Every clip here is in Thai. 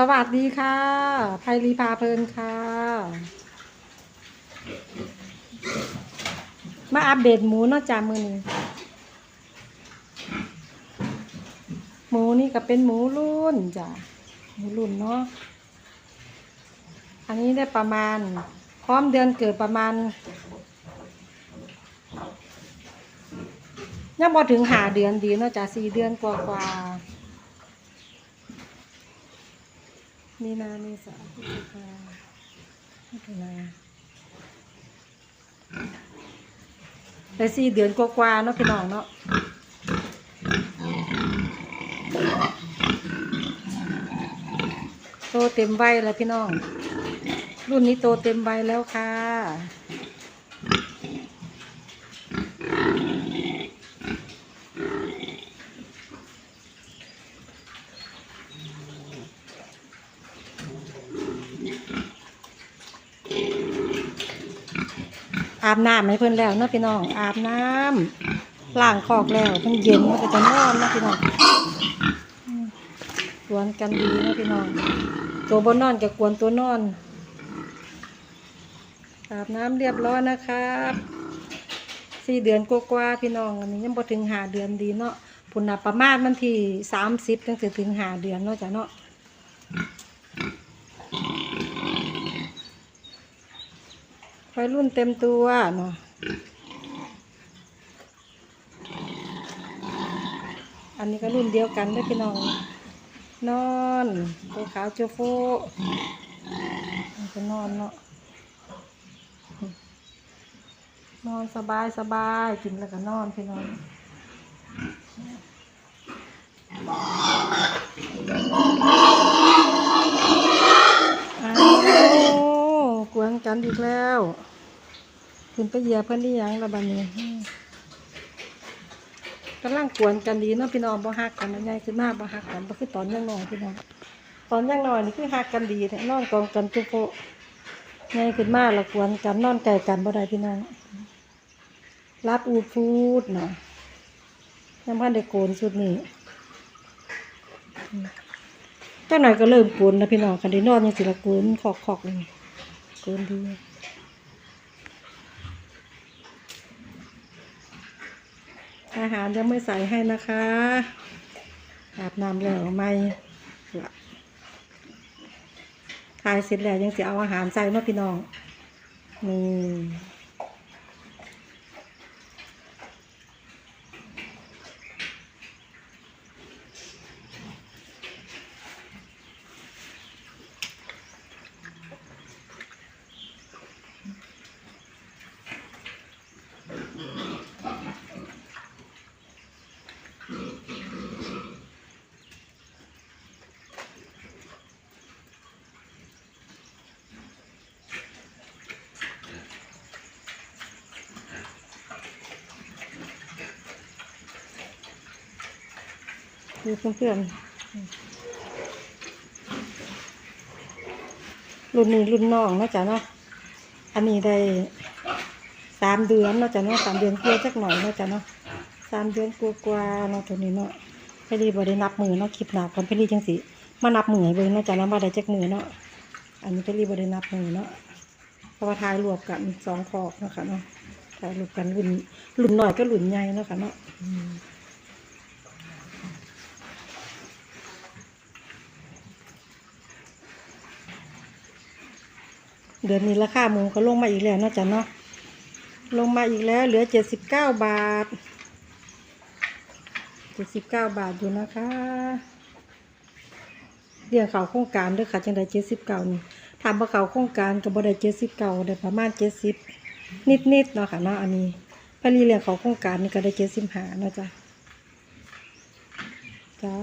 สวัสดีค่ะไพรีพาเพลินค่ะ มาอัปเดตหมูนอกจากมือนี้หมูนี่ก็เป็นหมูรุ่นจ้ะหมูรุ่นเนาะอันนี้ได้ประมาณ พร้อมเดือนเกิดประมาณยังพอถึงหาเดือนดีเนาะจ้ะสี่เดือนกว่ากว่าๆ มีนาเมษาพฤศจิกามิถุนาได้สี่เดือนกว่าๆเนาะพี่น้องเนาะโตเต็มใบแล้วพี่น้อง รุ่นนี้โตเต็มใบแล้วค่ะ อาบน้ำให้เพิ่นแล้วเนาะพี่น้อง อาบน้ำล้างคอกแล้วเพิ่นเย็นมันก็จะนอนนาะพี่น้องกวนกันดีนาะพี่น้อง ตัวบนนอนกับกวนตัวนอน อาบน้ำเรียบร้อยนะครับสี่เดือนกว่าๆพี่น้องอันนี้ยังบ่ถึงหาเดือนดีเนาะผุนน่ะประมาณมันที่สามสิบจังสิถึงหาเดือนเนาะจ้ะเนาะ วัย รุ่นเต็มตัวเนาะอันนี้ก็รุ่นเดียวกันด้วยพี่น้อง นอนตัวขาวโจโฟมันก็นอนเนาะนอนสบายสบายกินแล้วก็นอนพี่น้องอ้าวกวนกันอีกแล้ว ขึ้นไปเหยียบเพื่อนที่ยังระบานี้อืมกำลังกวนกันดีเนาะพี่น้องบ่ฮักกันนะยายคือมาบ่ฮักกันบ่คือตอนยังน้อยพี่น้องตอนยังน้อยนี่คือฮักกันดีแท้นอนกองกันจุโปะยายขึ้นมาและกวนกันนอนไก่กันบ่ได้พี่น้องรับอูดฟูดเนาะยังพันได้โกนสุดนี้จ้าหน่อยก็เริ่มกวนนะพี่น้องคันได้นอนยังสิละกวนขอกขอกๆเลยกวนดี อาหารยังไม่ใส่ให้นะคะอาบน้ำแล้วไม่ละทายเสร็จแล้วยังจะเอาอาหารใส่เนาพี่น้องนี่ คือเพื่อนๆรุ่นนี้รุ่นน้องนะจ๊ะเนาะ อันนี้ได้สามเดือนเนาะจ๊ะเนาะสามเดือนกลัวาจักหน่อยเนาะจ๊ะเนาะสามเดือนกลัวกว่าเนาะตัวนี้เนาะพอดีบ่ได้นับมือเนาะคลิปหนาก่อนพอดีจังสิมานับมือเบิ่งเนาะจ๊ะเนาะว่าได้จักมือเนาะ อันนี้พอดีบ่ได้นับมือเนาะเพราะว่าทายรวบกันสองคอกเนาะค่ะเนาะทายรวบกันรุ่นรุ่นหน้อยก็รุ่นใหญ่เนาะค่ะเนาะ เดือนนี้ราคาหมูก็ลงมาอีกแล้วเนาะจ๊ะเนาะลงมาอีกแล้ว เหลือเจ็ดสิบเก้าบาทเจ็ดสิบเก้าบาทอยู่นะคะเรียงเขาโครงการด้วยค่ะจังได้เจ็ดสิบเก้านี่ถามว่าเขาโครงการก็บ่ได้เจ็ดสิบเก้าได้ประมาณเจ็ดสิบนิดๆเนาะค่ะเนาะอันนี้พอดีเรียงเขาโครงการนี่ก็ได้เจ็ดสิบห้าเนาะจ้ะจ้า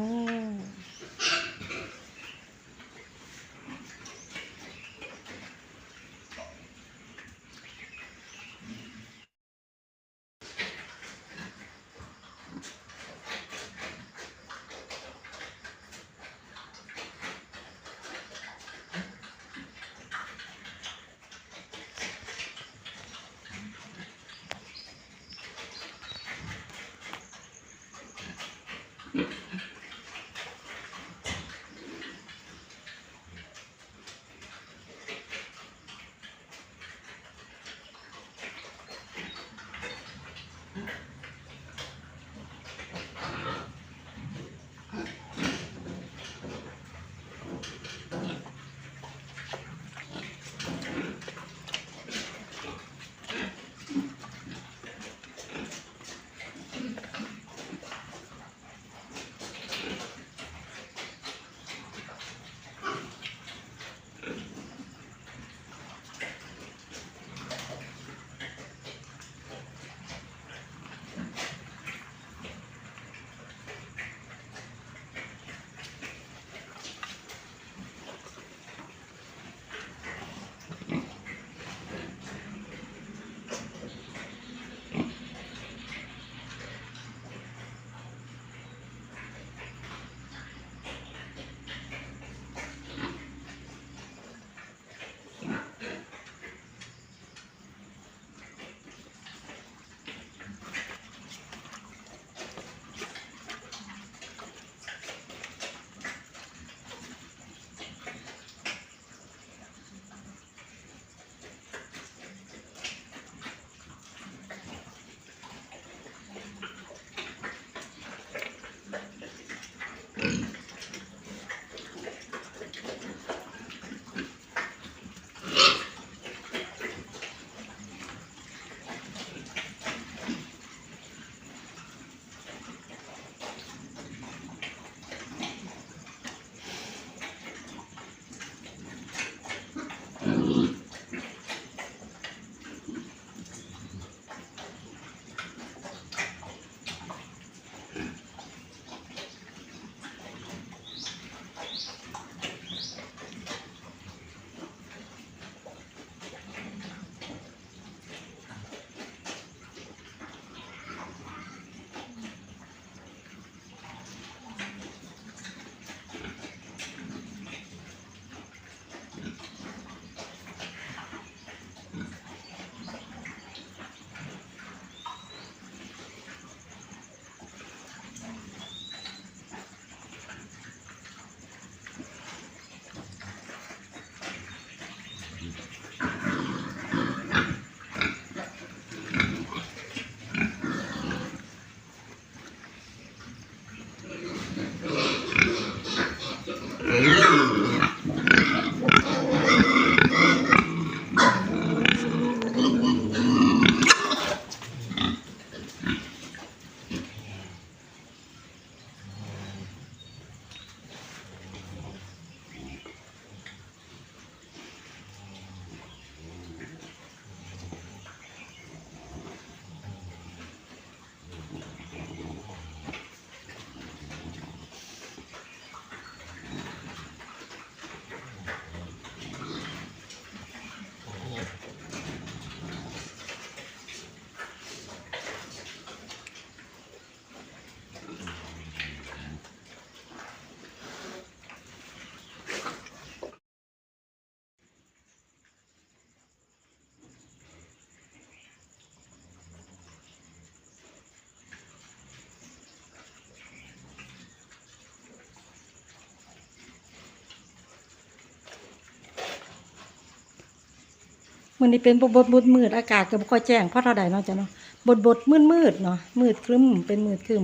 มันนี้เป็นบทบทบทมืดอากาศก็บ่ค่อยแจ้งเพราะเท่าใดเนาะจ้ะเนาะบทบทมืดมืดเนาะมืดครึ้มเป็นมืดครึ้ม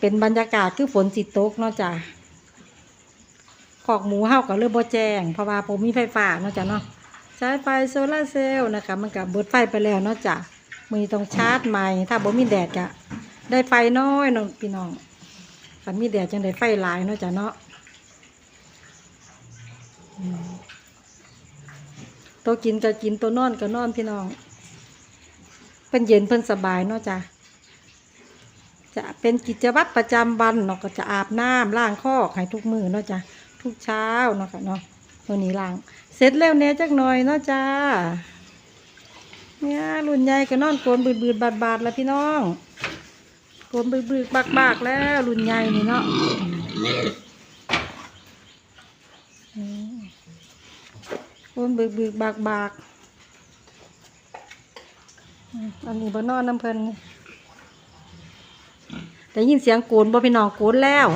เป็นบรรยากาศคือฝนสิตกเนาะจ้ะขอกหมูเฮาก็เลยบ่แจ้งเพราะว่าผมมีไฟฟ้าเนาะจ้ะเนาะใช้ไฟโซลาเซลล์นะคะ มันก็เบิดไฟไปแล้วเนาะจ้ะมือต้องชาร์จใหม่ ถ้าบ่มีแดดก็ได้ไฟน้อยเนาะพี่น้องถ้ามีแดดจังได้ไฟหลายเนาะจ้ะเนาะ ตัวกินก็กินตัวนอนก็นอนพี่น้องเพิ่นเย็นเพิ่นสบายเนาะจ้ะจะเป็นกิจวัตรประจำวันเนาะก็จะอาบน้ำล้างคอกให้ทุกมือเนาะจ้ะทุกเช้าเนาะค่ะเนาะตัวนี้ล้าง เสร็จแล้วแน่จักหน่อยเนาะจ้าเนี่ยรุ่นใหญ่ก็นอนโกนบืดบืดบาดบาดแล้วพี่น้องโกนบืดบืดบากบากแล้วรุ่นใหญ่นี่เนาะอืม คนบึกบึกบากบากอันนี้บนนอนน้ำเพลินแต่ยินเสียงโกนบ่พี่น้องโกนแล้ว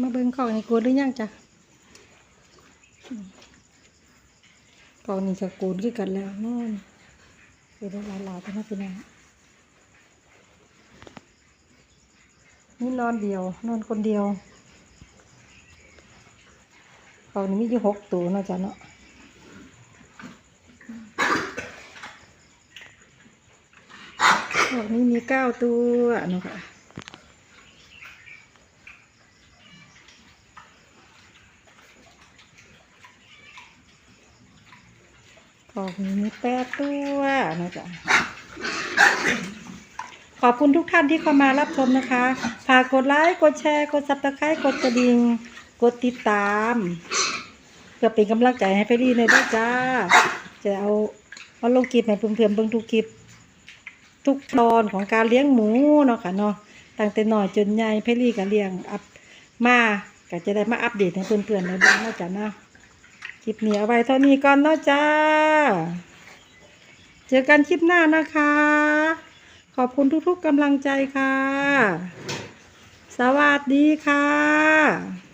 มาเบิ่งของนี่กนหรือยังจ้ะอืมของนี่จะโกนคือกันแล้วนอนเป็นหลายหลายๆไปนะพี่น้องนี่นอนเดียวนอนคนเดียวของนี่มีอยู่หกตัวนาะจ้ะเนาะของนี้มีเก้าตัวนะค่ะ ของมีแปดตัวนะจ๊ะขอบคุณทุกท่านที่เข้ามารับชมนะคะฝากกดไลค์กดแชร์กดซับสไครต์กดกระดิ่งกดติดตามเพื่อเป็นกำลังใจให้ไปรีเลยด้วยจ้า จะเอาเอาลงคลิปให้เพื่อนๆเบิ่งทุกคลิปทุกตอนของการเลี้ยงหมูเนาะค่ะเนาะตั้งแต่น้อยจนใหญ่เพลี่ก็เลี้ยงอัพมาก็จะได้มาอัปเดตให้เพื่อนๆได้เบิ่งเนาะจ้ะเนาะคลิปนี้เอาไว้เท่านี้ก่อนเนาะจ้า เจอกันคลิปหน้านะคะ ขอบคุณทุกๆกำลังใจค่ะ สวัสดีค่ะ